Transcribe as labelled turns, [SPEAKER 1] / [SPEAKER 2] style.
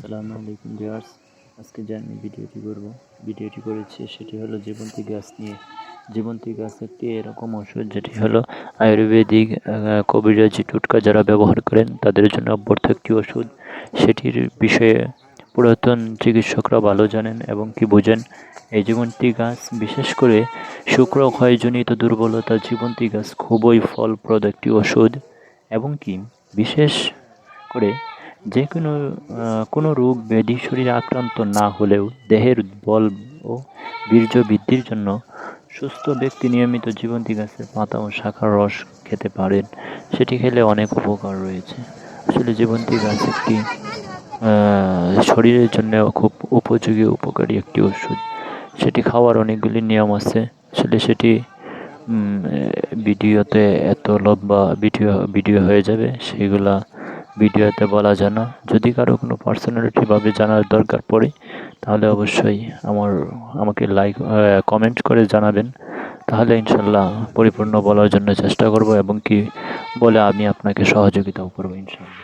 [SPEAKER 1] আসসালামু আলাইকুম ভিউয়ার্স। আজকে যে আমি ভিডিওটি করব, ভিডিওটি করেছি সেটি হলো জীবন্তী গাছ নিয়ে। জীবন্তী গাছ একটি এরকম ওষুধ যেটি হলো আয়ুর্বেদিক কবিরাজি টুটকা যারা ব্যবহার করেন, তাদের জন্য অব্যর্থ একটি ওষুধ সেটির বিষয়ে পুরাতন চিকিৎসকরা ভালো জানেন এবং কি বোঝেন, এই জীবন্তী গাছ, বিশেষ করে শুক্র ক্ষয়জনিত দুর্বলতা, জীবন্তী গাছ খুবই ফলপ্রদ একটি ওষুধ এবং কি, বিশেষ করে যে কোনো কোনো রোগ ব্যাধি শরীরে আক্রান্ত না হলেও দেহের বল ও বীর্য বৃদ্ধির জন্য সুস্থ ব্যক্তি নিয়মিত জীবন্তী গাছের পাতা ও শাখার রস খেতে পারেন। সেটি খেলে অনেক উপকার রয়েছে। আসলে জীবন্তী গাছ একটি শরীরের জন্য খুব উপযোগী উপকারী একটি ওষুধ। সেটি খাওয়ার অনেকগুলি নিয়ম আছে। আসলে সেটি ভিডিওতে এত লম্বা ভিডিও ভিডিও হয়ে যাবে, সেগুলা ভিডিওতে বলা জানা যদি কারও কোনো পার্সোনালিটিভাবে জানার দরকার পড়ে, তাহলে অবশ্যই আমার, আমাকে লাইক কমেন্ট করে জানাবেন। তাহলে ইনশাল্লাহ পরিপূর্ণ বলার জন্য চেষ্টা করব এবং কি বলে আমি আপনাকে সহযোগিতাও করব ইনশাল্লাহ।